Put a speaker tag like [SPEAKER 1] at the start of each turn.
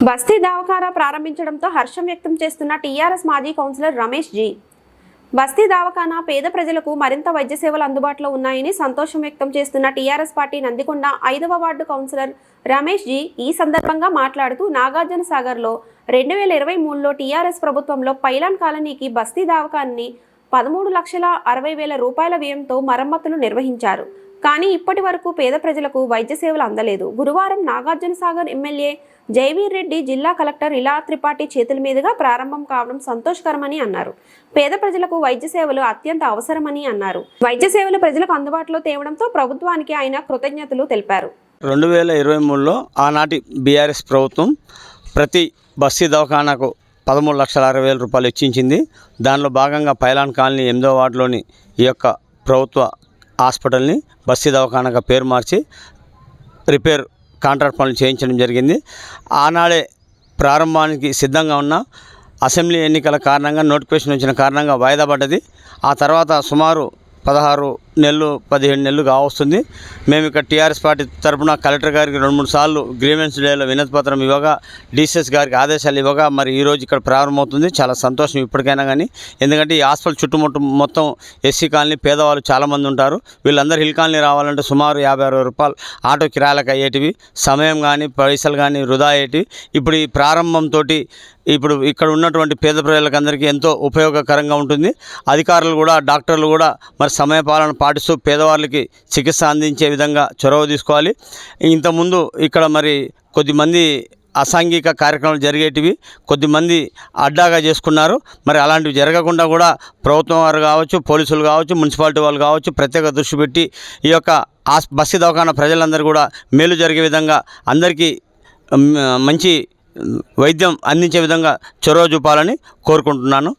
[SPEAKER 1] బస్తీ దావకారా ప్రారంభించడంతో హర్షం వ్యక్తం చేస్తున్న టీఆర్ఎస్ మాజీ కౌన్సిలర్ రమేష్ జీ. బస్తీ దవాఖానా పేద ప్రజలకు మరింత వైద్య సేవలు అందుబాటులో ఉన్నాయని సంతోషం వ్యక్తం చేస్తున్న టీఆర్ఎస్ పార్టీ నందికొండ ఐదవ వార్డు కౌన్సిలర్ రమేష్ జీ ఈ సందర్భంగా మాట్లాడుతూ నాగార్జున సాగర్లో రెండు వేల ఇరవై మూడులో టీఆర్ఎస్ ప్రభుత్వంలో పైలాన్ కాలనీకి బస్తీ దావకాన్ని పదమూడు లక్షల అరవై వేల రూపాయల వ్యయంతో మరమ్మతులు నిర్వహించారు. కానీ ఇప్పటి వరకు పేద ప్రజలకు వైద్య సేవలు అందలేదు. గురువారం నాగార్జున సాగర్ ఎమ్మెల్యే జైవీర్ రెడ్డి జిల్లా కలెక్టర్ ఇలా త్రిపాఠి చేతుల మీదుగా ప్రారంభం కావడం సంతోషకరమని అన్నారు. పేద ప్రజలకు వైద్య సేవలు అత్యంత అవసరమని అన్నారు. వైద్య సేవలు ప్రజలకు అందుబాటులో తేవడంతో ప్రభుత్వానికి ఆయన కృతజ్ఞతలు తెలిపారు.
[SPEAKER 2] రెండు వేల ఇరవై మూడులో ఆనాటి బీఆర్ఎస్ ప్రభుత్వం ప్రతి బస్తీ దవాఖానాకు పదమూడు లక్షల అరవై వేల రూపాయలు ఇచ్చించింది దానిలో భాగంగా పైలాన్ కాలనీ ఎనిమిదో వార్డులోని ఈ యొక్క ప్రభుత్వ హాస్పిటల్ని బస్తీ దవాఖానగా పేరు మార్చి రిపేర్ కాంట్రాక్ట్ పనులు చేయించడం జరిగింది. ఆనాడే ప్రారంభానికి సిద్ధంగా ఉన్న అసెంబ్లీ ఎన్నికల కారణంగా నోటిఫికేషన్ వచ్చిన కారణంగా వాయిదా పడ్డది. ఆ తర్వాత సుమారు పదహారు నెలలు పదిహేడు నెలలు కావస్తుంది. మేము ఇక్కడ టీఆర్ఎస్ పార్టీ తరపున కలెక్టర్ గారికి రెండు మూడు సార్లు గ్రీవెన్స్ డేలో వినతి పత్రం ఇవ్వగా డిసిఎస్ గారికి ఆదేశాలు ఇవ్వగా మరి ఈరోజు ఇక్కడ ప్రారంభమవుతుంది. చాలా సంతోషం ఇప్పటికైనా కానీ ఎందుకంటే ఈ హాస్పిటల్ చుట్టుముట్టు మొత్తం ఎస్సీ కాలనీ పేదవాళ్ళు చాలామంది ఉంటారు. వీళ్ళందరూ హిల్ కాలనీ రావాలంటే సుమారు యాభై అరవై రూపాయలు ఆటో కిరాయిలకు అయ్యేటివి సమయం కానీ పైసలు కానీ వృధా అయ్యేటివి. ఇప్పుడు ఈ ప్రారంభంతో ఇప్పుడు ఇక్కడ ఉన్నటువంటి పేద ప్రజలకు అందరికీ ఎంతో ఉపయోగకరంగా ఉంటుంది. అధికారులు కూడా డాక్టర్లు కూడా మరి సమయపాలన పాటిస్తూ పేదవాళ్ళకి చికిత్స అందించే విధంగా చొరవ తీసుకోవాలి. ఇంతకుముందు ఇక్కడ మరి కొద్దిమంది అసాంఘిక కార్యక్రమాలు జరిగేటివి కొద్దిమంది అడ్డాగా చేసుకున్నారు. మరి అలాంటివి జరగకుండా కూడా ప్రభుత్వం వారు కావచ్చు పోలీసులు కావచ్చు మున్సిపాలిటీ వాళ్ళు కావచ్చు ప్రత్యేక దృష్టి పెట్టి ఈ యొక్క ఆస్ బస్సు దవాఖాన ప్రజలందరూ కూడా మేలు జరిగే విధంగా అందరికీ మంచి వైద్యం అందించే విధంగా చొరవ చూపాలని కోరుకుంటున్నాను.